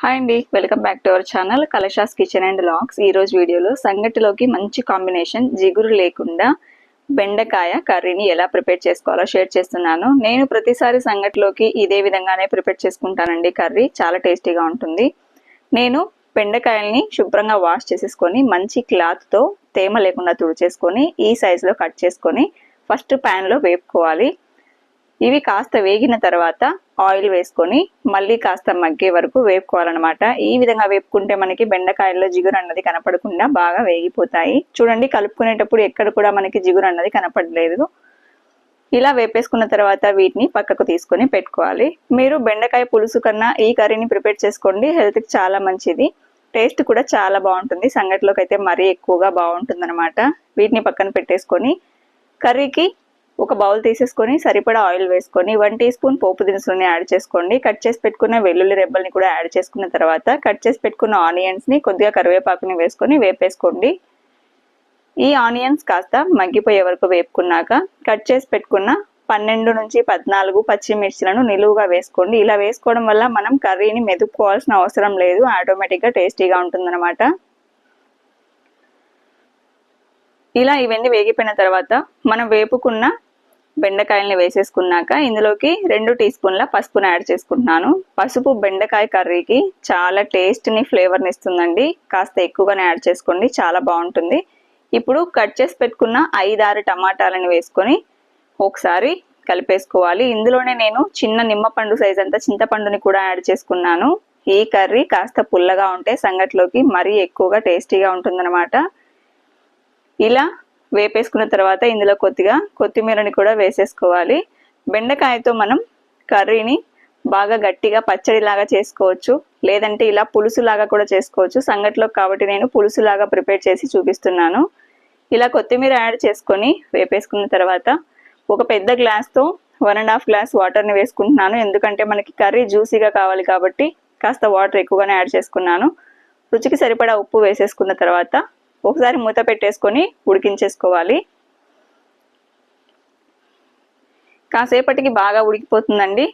Hi అండి welcome back to our channel Kalasha's kitchen and lakhs ఈరోజు వీడియోలో సంగటిలోకి మంచి కాంబినేషన్ జిగురు లేకుండా బెండకాయ కర్రీని ఎలా ప్రిపేర్ చేసుకోవాలో షేర్ చేస్తున్నాను. నేను ప్రతిసారి సంగటిలోకి ఇదే విధంగానే ప్రిపేర్ చేసుకుంటానండి. కర్రీ చాలా టేస్టీగా ఉంటుంది. నేను బెండకాయల్ని శుభ్రంగా వాష్ చేసేసుకొని మంచి క్లాత్తో తేమ లేకుండా తుడిచేసుకొని ఈ సైజులో కట్ చేసుకొని ఫస్ట్ ప్యాన్లో వేపుకోవాలి. ఇవి కాస్త వేగిన తర్వాత ఆయిల్ వేసుకొని మళ్ళీ కాస్త మగ్గే వరకు వేపుకోవాలన్నమాట. ఈ విధంగా వేపుకుంటే మనకి బెండకాయల్లో జిగురు అన్నది కనపడకుండా బాగా వేగిపోతాయి. చూడండి కలుపుకునేటప్పుడు ఎక్కడ కూడా మనకి జిగురు అన్నది కనపడలేదు. ఇలా వేపేసుకున్న తర్వాత వీటిని పక్కకు తీసుకొని పెట్టుకోవాలి. మీరు బెండకాయ పులుసు కన్నా ఈ కర్రీని ప్రిపేర్ చేసుకోండి. హెల్త్కి చాలా మంచిది. టేస్ట్ కూడా చాలా బాగుంటుంది. సంగటిలోకి అయితే మరీ ఎక్కువగా బాగుంటుంది అనమాట వీటిని పక్కన పెట్టేసుకొని కర్రీకి ఒక బౌల్ తీసేసుకొని సరిపడా ఆయిల్ వేసుకొని వన్ టీ స్పూన్ పోపు దినుసులని యాడ్ చేసుకోండి. కట్ చేసి పెట్టుకున్న వెల్లుల్లి రెబ్బల్ని కూడా యాడ్ చేసుకున్న తర్వాత కట్ చేసి పెట్టుకున్న ఆనియన్స్ని కొద్దిగా కరివేపాకుని వేసుకొని వేపేసుకోండి. ఈ ఆనియన్స్ కాస్త మగ్గిపోయే వరకు వేపుకున్నాక కట్ చేసి పెట్టుకున్న పన్నెండు నుంచి పద్నాలుగు పచ్చిమిర్చిలను నిలువుగా వేసుకోండి. ఇలా వేసుకోవడం వల్ల మనం కర్రీని మెదుపుకోవాల్సిన అవసరం లేదు. ఆటోమేటిక్గా టేస్టీగా ఉంటుందన్నమాట. ఇలా ఇవన్నీ వేగిపోయిన తర్వాత మనం వేపుకున్న బెండకాయల్ని వేసేసుకున్నాక ఇందులోకి రెండు టీ స్పూన్ల పసుపును యాడ్ చేసుకుంటున్నాను. పసుపు బెండకాయ కర్రీకి చాలా టేస్ట్ని ఫ్లేవర్ని ఇస్తుందండి. కాస్త ఎక్కువగానే యాడ్ చేసుకోండి చాలా బాగుంటుంది. ఇప్పుడు కట్ చేసి పెట్టుకున్న ఐదారు టమాటాలను వేసుకొని ఒకసారి కలిపేసుకోవాలి. ఇందులోనే నేను చిన్న నిమ్మపండు సైజ్ అంతా చింతపండుని కూడా యాడ్ చేసుకున్నాను. ఈ కర్రీ కాస్త పుల్లగా ఉంటే సంగట్లోకి మరీ ఎక్కువగా టేస్టీగా ఉంటుందన్నమాట. ఇలా వేపేసుకున్న తర్వాత ఇందులో కొద్దిగా కొత్తిమీరని కూడా వేసేసుకోవాలి. బెండకాయతో మనం కర్రీని బాగా గట్టిగా పచ్చడిలాగా చేసుకోవచ్చు. లేదంటే ఇలా పులుసులాగా కూడా చేసుకోవచ్చు. సంగట్లో కాబట్టి నేను పులుసులాగా ప్రిపేర్ చేసి చూపిస్తున్నాను. ఇలా కొత్తిమీర యాడ్ చేసుకొని వేపేసుకున్న తర్వాత ఒక పెద్ద గ్లాస్తో వన్ అండ్ హాఫ్ గ్లాస్ వాటర్ని వేసుకుంటున్నాను. ఎందుకంటే మనకి కర్రీ జ్యూసీగా కావాలి కాబట్టి కాస్త వాటర్ ఎక్కువగానే యాడ్ చేసుకున్నాను. రుచికి సరిపడా ఉప్పు వేసేసుకున్న తర్వాత ఒకసారి మూత పెట్టేసుకొని ఉడికించేసుకోవాలి. కాసేపటికి బాగా ఉడికిపోతుందండి.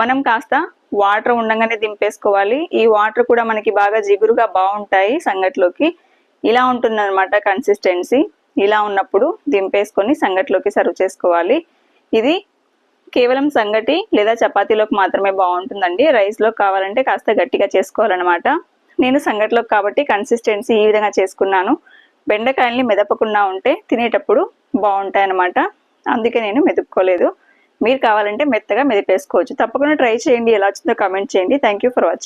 మనం కాస్త వాటర్ ఉండగానే దింపేసుకోవాలి. ఈ వాటర్ కూడా మనకి బాగా జిగురుగా బాగుంటాయి సంగట్లోకి. ఇలా ఉంటుందన్నమాట కన్సిస్టెన్సీ ఇలా ఉన్నప్పుడు దింపేసుకొని సంగట్లోకి సర్వ్ చేసుకోవాలి. ఇది కేవలం సంగటి లేదా చపాతీలోకి మాత్రమే బాగుంటుందండి. రైస్లో కావాలంటే కాస్త గట్టిగా చేసుకోవాలన్నమాట. నేను సంగటిలోకి కాబట్టి కన్సిస్టెన్సీ ఈ విధంగా చేసుకున్నాను. బెండకాయల్ని మెదపకుండా ఉంటే తినేటప్పుడు బాగుంటాయి అన్నమాట అందుకే నేను మెదుపుకోలేదు. మీరు కావాలంటే మెత్తగా మెదిపేసుకోవచ్చు. తప్పకుండా ట్రై చేయండి. ఎలా వచ్చిందో కామెంట్ చేయండి. Thank for watching